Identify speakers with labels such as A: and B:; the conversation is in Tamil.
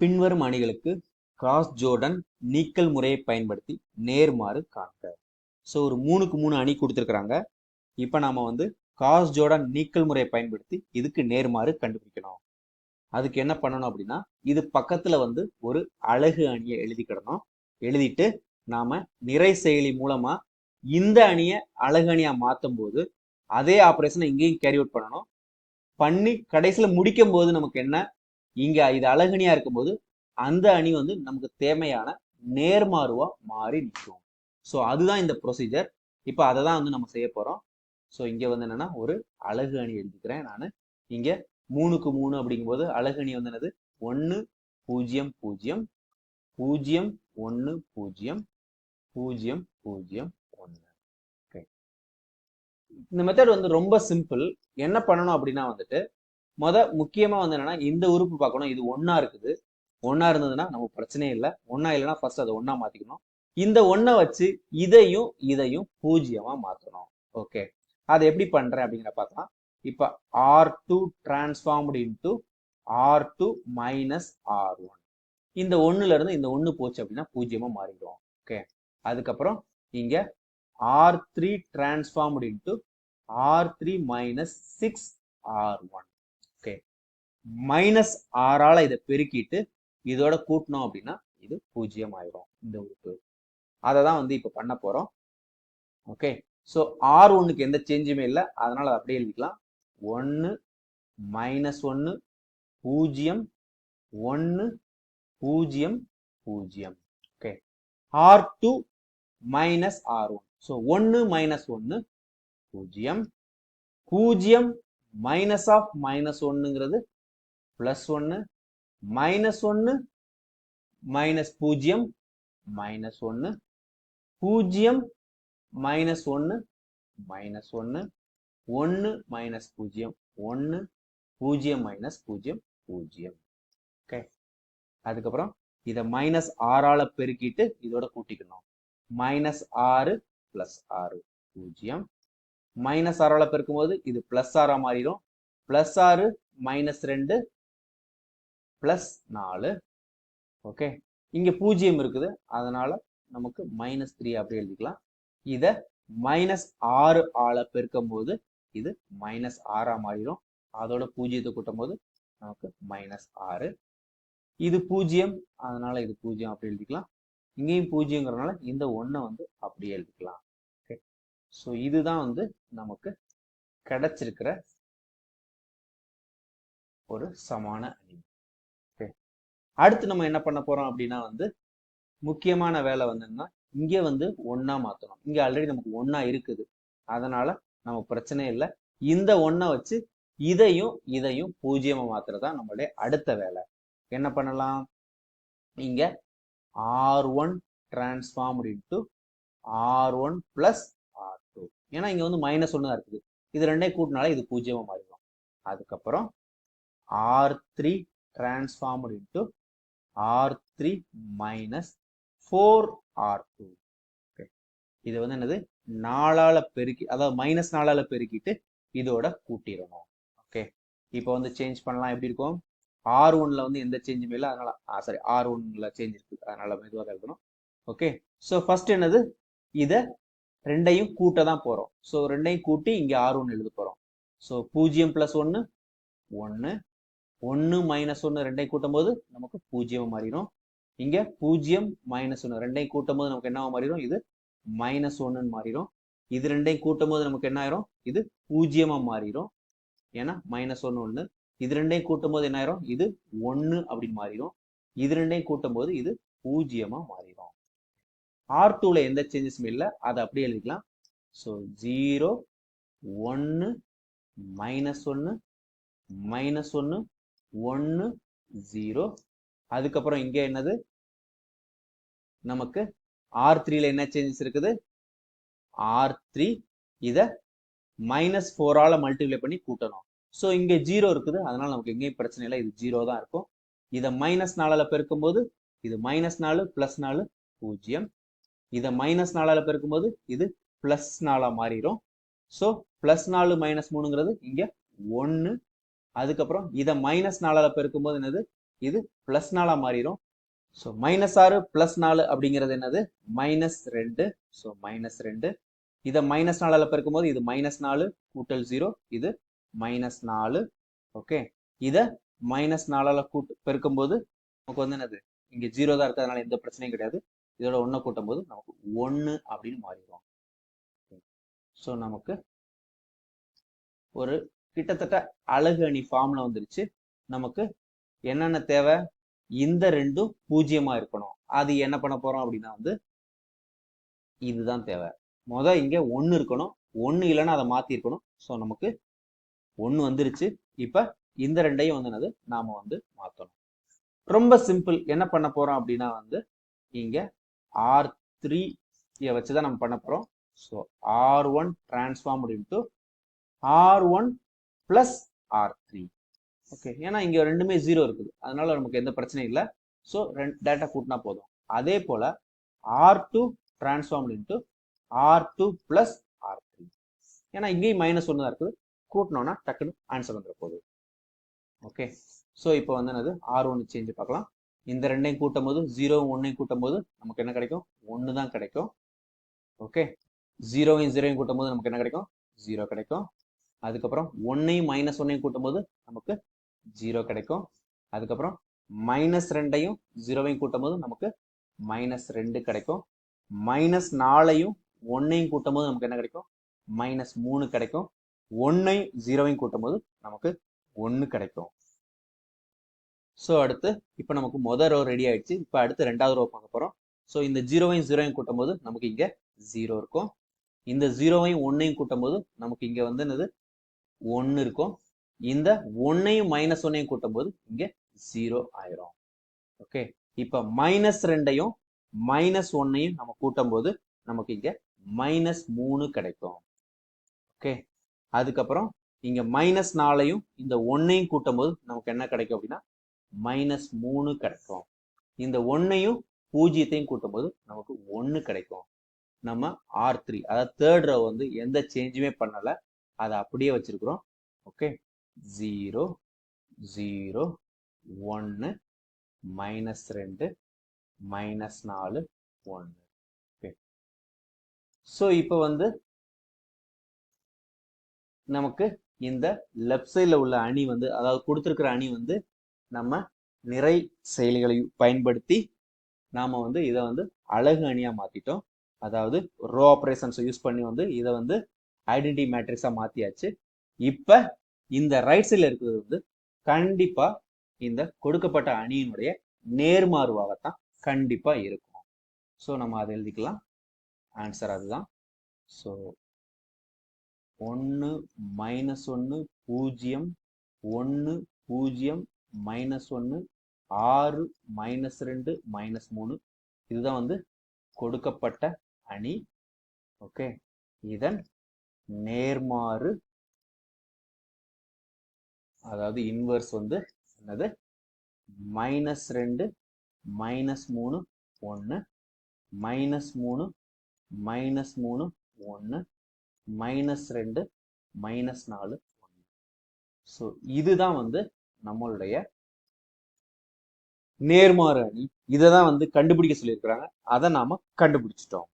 A: பின்வரும் அணிகளுக்கு கிராஸ் ஜோர்டன் நீக்கல் முறையை பயன்படுத்தி நேர்மாறு காண்க. ஸோ ஒரு மூணுக்கு மூணு அணி கொடுத்துருக்குறாங்க. இப்போ நாம் வந்து காஸ் ஜோர்டன் நீக்கல் முறையை பயன்படுத்தி இதுக்கு நேர்மாறு கண்டுபிடிக்கணும். அதுக்கு என்ன பண்ணணும் அப்படின்னா இது பக்கத்தில் வந்து ஒரு அழகு அணியை எழுதிக்கிடணும் எழுதிட்டு நாம் நிறை செயலி மூலமாக இந்த அணியை அழகு அணியாக மாற்றும் போது அதே ஆப்ரேஷனை இங்கேயும் கேரி அவுட் பண்ணணும். பண்ணி கடைசியில் முடிக்கும் போது நமக்கு என்ன இங்க இது அழகணியா இருக்கும்போது அந்த அணி வந்து நமக்கு தேவையான நேர்மாறுவா மாறி நிற்கும். ஸோ அதுதான் இந்த ப்ரொசீஜர் இப்போ அதை தான் வந்து நம்ம செய்ய போறோம். ஸோ இங்க வந்து என்னன்னா ஒரு அழகு அணி எழுதிக்கிறேன் நான். இங்க மூணுக்கு மூணு அப்படிங்கும்போது அழகு அணி வந்து என்னது? ஒன்று பூஜ்ஜியம் பூஜ்ஜியம். பூஜ்ஜியம் ஒன்று பூஜ்ஜியம். பூஜ்ஜியம் பூஜ்ஜியம் ஒன்று ஓகே இந்த மெத்தட் வந்து ரொம்ப சிம்பிள் என்ன பண்ணணும் அப்படின்னா வந்துட்டு முத முக்கியமா வந்து என்னன்னா இந்த உறுப்பு பார்க்கணும். இது ஒன்னா இருக்குது. ஒன்னா இருந்ததுன்னா நம்ம பிரச்சனையே இல்லை. ஒன்னா இல்லைன்னா ஃபர்ஸ்ட் அதை ஒன்னா மாத்திக்கணும். இந்த ஒன்றை வச்சு இதையும் இதையும் பூஜ்ஜியமா மாத்தணும். ஓகே அதை எப்படி பண்றேன் அப்படிங்கிற பார்க்கலாம். இப்போ R two transformed into R two minus R one இந்த ஒன்னுல இருந்து இந்த ஒன்னு போச்சு அப்படின்னா பூஜ்ஜியமா மாறிடும். ஓகே அதுக்கப்புறம் இங்க R three transformed into R three minus six R one minus ஆறால இதை பெருக்கிட்டு இதோட கூட்டினோம் அப்படின்னா இது பூஜ்ஜியம் ஆயிரும் இந்த உறுப்பு அதை தான் வந்து இப்போ பண்ண போறோம். ஓகே ஸோ ஆர் ஒன்றுக்கு எந்த சேஞ்சுமே இல்லை. அதனால அதை அப்படியே எழுதிக்கலாம். ஒன்று மைனஸ் ஒன்று பூஜ்ஜியம் ஒன்று பூஜ்ஜியம் பூஜ்ஜியம். Okay R two minus R one so ஒன்று மைனஸ் ஒன்று பூஜ்ஜியம் பூஜ்ஜியம் மைனஸ் ஆஃப் மைனஸ் ஒன்னுங்கிறது பிளஸ் ஒன்று மைனஸ் ஒன்று மைனஸ் பூஜ்ஜியம் மைனஸ் ஒன்று பூஜ்ஜியம் மைனஸ் ஒன்று மைனஸ் ஒன்று ஒன்று மைனஸ் பூஜ்ஜியம் ஒன்று பூஜ்ஜியம் மைனஸ் பூஜ்ஜியம் பூஜ்ஜியம் ஓகே அதுக்கப்புறம் இதை மைனஸ் ஆறால பெருக்கிட்டு இதோட கூட்டிக்கணும். மைனஸ் ஆறு பிளஸ் ஆறு பூஜ்ஜியம் மைனஸ் ஆறால பெருக்கும்போது இது பிளஸ் ஆறா மாறிடும். பிளஸ் ஆறு மைனஸ் ரெண்டு பிளஸ் நாலு. ஓகே இங்க பூஜ்ஜியம் இருக்குது. அதனால நமக்கு மைனஸ் த்ரீ அப்படி எழுதிக்கலாம். இதை மைனஸ் ஆறு ஆளை பெருக்கும் போது இது மைனஸ் ஆறாக மாறிடும் அதோட பூஜ்ஜியத்தை கூட்டும் போது நமக்கு மைனஸ் ஆறு. இது பூஜ்ஜியம் அதனால இது பூஜ்ஜியம் அப்படி எழுதிக்கலாம். இங்கேயும் பூஜ்ஜியங்கிறதுனால இந்த ஒன்றை வந்து அப்படியே எழுதிக்கலாம். ஓகே ஸோ இதுதான் வந்து நமக்கு கிடைச்சிருக்கிற ஒரு சமான அணி அடுத்து நம்ம என்ன பண்ண போறோம் அப்படின்னா வந்து முக்கியமான வேலை வந்துன்னா இங்கே வந்து ஒன்னா மாத்தணும். இங்கே ஆல்ரெடி நமக்கு ஒன்னா இருக்குது. அதனால நம்ம பிரச்சனை இல்லை. இந்த ஒன்றை வச்சு இதையும் இதையும் பூஜ்ஜியமா தான் நம்மளுடைய அடுத்த வேலை. என்ன பண்ணலாம்? இங்க R one transformed into R one plus R two ஏன்னா இங்க வந்து மைனஸ் ஒன்று தான் இருக்குது. இது ரெண்டே கூட்டினால இது பூஜ்ஜியமா மாறிடும். அதுக்கப்புறம் R three transformed into R three minus four R two okay இது வந்து என்னது? நாளால் பெருக்கி அதாவது மைனஸ் நாலால பெருக்கிட்டு இதோட கூட்டிடணும். ஓகே இப்போ வந்து சேஞ்ச் பண்ணலாம். எப்படி இருக்கும்? ஆர் ஒன்ல வந்து எந்த சேஞ்சுமே இல்லை. அதனால சாரி ஆர் ஒன்ல சேஞ்ச் இருக்கு. அதனால மெதுவாக எழுதணும். ஓகே ஸோ ஃபர்ஸ்ட் என்னது? இதை ரெண்டையும் கூட்ட தான் போகிறோம் ஸோ ரெண்டையும் கூட்டி இங்கே ஆர் ஒன் எழுத போகிறோம் ஸோ பூஜ்ஜியம் ப்ளஸ் ஒன்று ஒன்று ஒன்று மைனஸ் ஒன்று ரெண்டையும் கூட்டும் போது நமக்கு பூஜ்ஜியம் மாறிடும். இங்க பூஜ்ஜியம் மைனஸ் ஒன்று ரெண்டையும் கூட்டும் போது நமக்கு என்னவா மாறிடும்? இது மைனஸ் ஒன்றுன்னு மாறிடும். இது ரெண்டையும் கூட்டும் போது நமக்கு என்ன ஆயிரும்? இது பூஜ்ஜியமா மாறிடும். ஏன்னா மைனஸ் ஒன்று ஒன்று இது ரெண்டையும் கூட்டும் போது என்ன ஆயிரும்? இது ஒன்று அப்படின்னு மாறிடும். இது ரெண்டையும் கூட்டும் போது இது பூஜ்ஜியமா மாறிடும். ஆர் டூல எந்த சேஞ்சஸும் இல்லை. அதை அப்படியே எழுதிக்கலாம். ஸோ ஜீரோ ஒன்று மைனஸ் ஒன்று மைனஸ் ஒன்று ஒன்று ஜீரோ அதுக்கப்புறம் இங்கே என்னது? நமக்கு ஆர் த்ரீல என்ன சேஞ்சஸ் இருக்குது? ஆர் த்ரீ இதை மைனஸ் ஃபோரால மல்டிப்ளை பண்ணி கூட்டணும். ஸோ இங்கே ஜீரோ இருக்குது. அதனால நமக்கு எங்கேயும் பிரச்சனை இல்லை. இது ஜீரோ தான் இருக்கும். இதை மைனஸ் நாலால் பெருக்கும் போது இது மைனஸ் நாலு பிளஸ் நாலு பூஜ்ஜியம். இதை மைனஸ் நாலால் பெருக்கும் போது இது பிளஸ் நாலாக மாறிடும். ஸோ பிளஸ் நாலு மைனஸ் மூணுங்கிறது இங்கே ஒன்று அதுக்கப்புறம் இதை மைனஸ் நாலால் பெருக்கும் போது என்னது? இது பிளஸ் நாளாக மாறிடும் ஸோ மைனஸ் ஆறு பிளஸ் நாலு அப்படிங்கிறது என்னது? மைனஸ் ரெண்டு. ஸோ மைனஸ் ரெண்டு. இதை மைனஸ் நாலால் பெருக்கும்போது இது மைனஸ் நாலு கூட்டல் ஜீரோ இது மைனஸ் நாலு. ஓகே இதை மைனஸ் நாலால் கூட்டு பெருக்கும்போது நமக்கு வந்து என்னது? இங்கே ஜீரோ தான் இருக்கிறதுனால அதனால எந்த பிரச்சனையும் கிடையாது. இதோட ஒன்றை கூட்டும் போது நமக்கு ஒன்று அப்படின்னு மாறிடும் ஸோ நமக்கு ஒரு கிட்டத்தட்ட அழகு அணி ஃபார்ம்ல வந்துருச்சு. நமக்கு என்னென்ன தேவை? இந்த ரெண்டும் பூஜ்ஜியமா இருக்கணும். அது என்ன பண்ண போறோம் அப்படின்னா வந்து இதுதான் தேவை. முத இங்க ஒன்று இருக்கணும். ஒன்று இல்லைன்னா அதை மாத்தி இருக்கணும். ஸோ நமக்கு ஒன்று வந்துருச்சு. இப்ப இந்த ரெண்டையும் வந்து என்னது? நாம வந்து மாத்தணும். ரொம்ப சிம்பிள் என்ன பண்ண போறோம் அப்படின்னா வந்து இங்க ஆர் த்ரீ வச்சுதான் நம்ம பண்ண போறோம். ஸோ ஆர் ஒன் டிரான்ஸ்ஃபார்ம் அப்படின்ட்டு R one plus R three okay ஏன்னா இங்கே ரெண்டுமே ஜீரோ இருக்குது. அதனால நமக்கு எந்த பிரச்சனையும் இல்லை. ஸோ ரெண்டு டேட்டா கூட்டினா போதும். அதே போல் R two transform into R two plus R three ஏன்னா இங்கேயும் மைனஸ் ஒன்று தான் இருக்குது. கூட்டினோன்னா டக்குன்னு ஆன்சர் வந்துட போகுது. ஓகே ஸோ இப்போ வந்து என்னது? ஆர் ஒன்று சேஞ்சு பார்க்கலாம். இந்த ரெண்டையும் கூட்டும் போது ஜீரோ ஒன்றையும் கூட்டும் போது நமக்கு என்ன கிடைக்கும்? ஒன்று தான் கிடைக்கும் ஓகே ஜீரோவையும் ஜீரோவையும் கூட்டும் போது நமக்கு என்ன கிடைக்கும்? ஜீரோ கிடைக்கும். அதுக்கப்புறம் ஒன்னையும் மைனஸ் ஒன்னையும் கூட்டும் போது நமக்கு ஜீரோ கிடைக்கும். அதுக்கப்புறம் மைனஸ் ரெண்டையும் ஜீரோவையும் கூட்டும் போது நமக்கு மைனஸ் ரெண்டு கிடைக்கும். மைனஸ் நாலையும் ஒன்னையும் கூட்டும் போது நமக்கு என்ன கிடைக்கும்? மைனஸ் மூணு கிடைக்கும். ஒன்னையும் ஜீரோவையும் கூட்டும் போது நமக்கு ஒன்று கிடைக்கும். ஸோ அடுத்து இப்போ நமக்கு மொதல் ரோ ரெடி ஆயிடுச்சு. இப்போ அடுத்து ரெண்டாவது ரோ பார்க்க போகிறோம் ஸோ இந்த ஜீரோவையும் ஜீரோவையும் கூட்டும் போது நமக்கு இங்கே ஜீரோ இருக்கும். இந்த ஜீரோவையும் ஒன்னையும் கூட்டும் போது நமக்கு இங்கே வந்து என்னது? ஒன்று இருக்கும். இந்த ஒன்னையும் மைனஸ் ஒன்னையும் கூட்டும் போது இங்கே ஜீரோ ஆயிரும். ஓகே இப்போ மைனஸ் ரெண்டையும் மைனஸ் ஒன்னையும் நம்ம கூட்டும் போது நமக்கு இங்கே மைனஸ் மூணு கிடைக்கும். ஓகே அதுக்கப்புறம் இங்க மைனஸ் நாலையும் இந்த ஒன்னையும் கூட்டும் போது நமக்கு என்ன கிடைக்கும் அப்படின்னா மைனஸ் மூணு கிடைக்கும். இந்த ஒன்னையும் பூஜ்ஜியத்தையும் கூட்டும் போது நமக்கு ஒன்று கிடைக்கும். நம்ம ஆர் த்ரீ அதாவது தேர்ட் ரோ வந்து எந்த சேஞ்சுமே பண்ணலை. அதை அப்படியே வச்சிருக்கிறோம். ஓகே ஜீரோ ஜீரோ ஒன்று மைனஸ் ரெண்டு மைனஸ் நாலு ஒன்று ஓகே ஸோ இப்போ வந்து நமக்கு இந்த லெஃப்ட் சைடில் உள்ள அணி வந்து அதாவது கொடுத்துருக்கிற அணி வந்து நம்ம நிறை செயலிகளை பயன்படுத்தி நாம் வந்து இதை வந்து அழகு அணியாக மாற்றிட்டோம் அதாவது ரோ ஆப்ரேஷன்ஸை யூஸ் பண்ணி வந்து இதை வந்து ஐடென்டி மேட்ரிக்ஸாக மாற்றியாச்சு இப்போ இந்த ரைட் சைடில் இருக்கிறது வந்து கண்டிப்பாக இந்த கொடுக்கப்பட்ட அணியினுடைய நேர்மாறுவாகத்தான் கண்டிப்பாக இருக்கும். ஸோ நம்ம அதை எழுதிக்கலாம். ஆன்சர் அதுதான். ஸோ ஒன்று மைனஸ் ஒன்று பூஜ்ஜியம் ஒன்று பூஜ்ஜியம் மைனஸ் ஒன்று ஆறு மைனஸ் ரெண்டு மைனஸ் மூணு. இதுதான் வந்து கொடுக்கப்பட்ட அணி. ஓகே இதன் நேர்மாறு அதாவது இன்வர்ஸ் வந்து என்னது? மைனஸ் ரெண்டு மைனஸ் மூணு ஒன்று மைனஸ் மூணு மைனஸ் மூணு ஒன்று மைனஸ் ரெண்டு மைனஸ் நாலு ஒன்று ஸோ இதுதான் வந்து நம்மளுடைய நேர்மாறு அணி. இதை தான் வந்து கண்டுபிடிக்க சொல்லியிருக்கிறாங்க. அதை நாம் கண்டுபிடிச்சிட்டோம்.